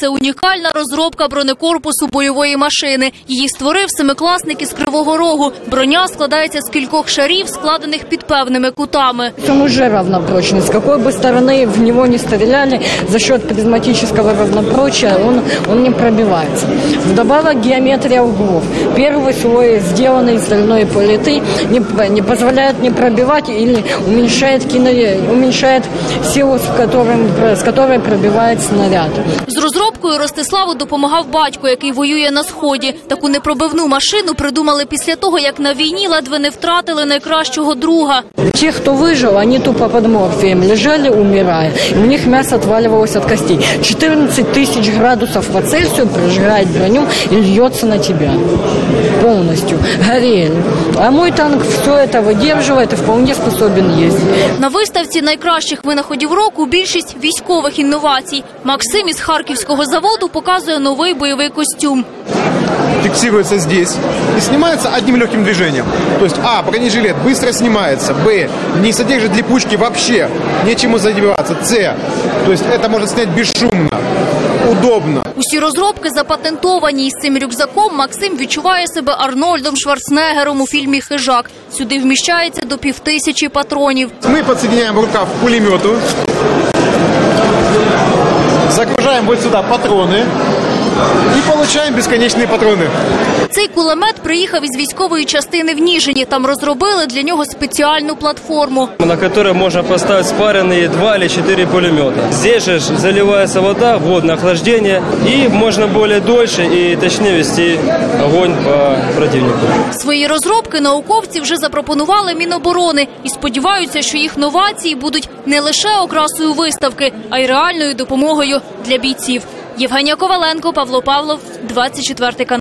Це унікальна розробка бронекорпусу бойової машини. Її створив семикласник із Кривого Рогу. Броня складається з кількох шарів, складених під певними кутами. Он уже равнопрочный. С какой бы стороны в него не стреляли, за счет призматического равнопрочия он, он не пробивается. Вдобавок геометрия углов. Первый слой, сделанный из стальной плиты, не, не позволяет не пробивать или уменьшает, кино, уменьшает силу, с, которым, с которой пробивает снаряд. З розробкою Ростиславу допомагав батько, який воює на сході. Таку непробивну машину придумали після того, як на війні ледве не втратили найкращого друга. Те, кто выжил, они тупо под морфием лежали, умирая. И у них мясо отваливалось от костей. 14 тысяч градусов по Цельсию прожигает броню и льется на тебя. Полностью. Горели. А мой танк все это выдерживает и вполне способен ездить. На виставці найкращих винаходів року більшість військових інновацій. Максим із харківського заводу показує новий бойовий костюм. фиксируется здесь и снимается одним легким движением. То есть, а, бронежилет быстро снимается, б, не содержит липучки вообще, нечему задеваться, с, то есть это можно снять бесшумно, удобно. Усі розробки запатентовані. І з цим рюкзаком Максим відчуває себе Арнольдом Шварценеггером у фільмі Хижак. Сюди вміщається до півтисячі патронів. Мы подсоединяем рукав к пулемету, загружаем вот сюда патроны и получаем бесконечные патроны. Цей кулемет приїхав із військової частини в Ніжині. Там розробили для нього спеціальну платформу. на которой можно поставить спаренные два или четыре пулемета. Здесь же ж заливается вода, водное охлаждение, и можно более дольше и точнее вести огонь по противнику. Свої розробки науковці вже запропонували Міноборони і сподіваються, що їх новації будуть не лише окрасою виставки, а й реальною допомогою для бійців. Євгенія Коваленко, Павло Павлов, 24 канал.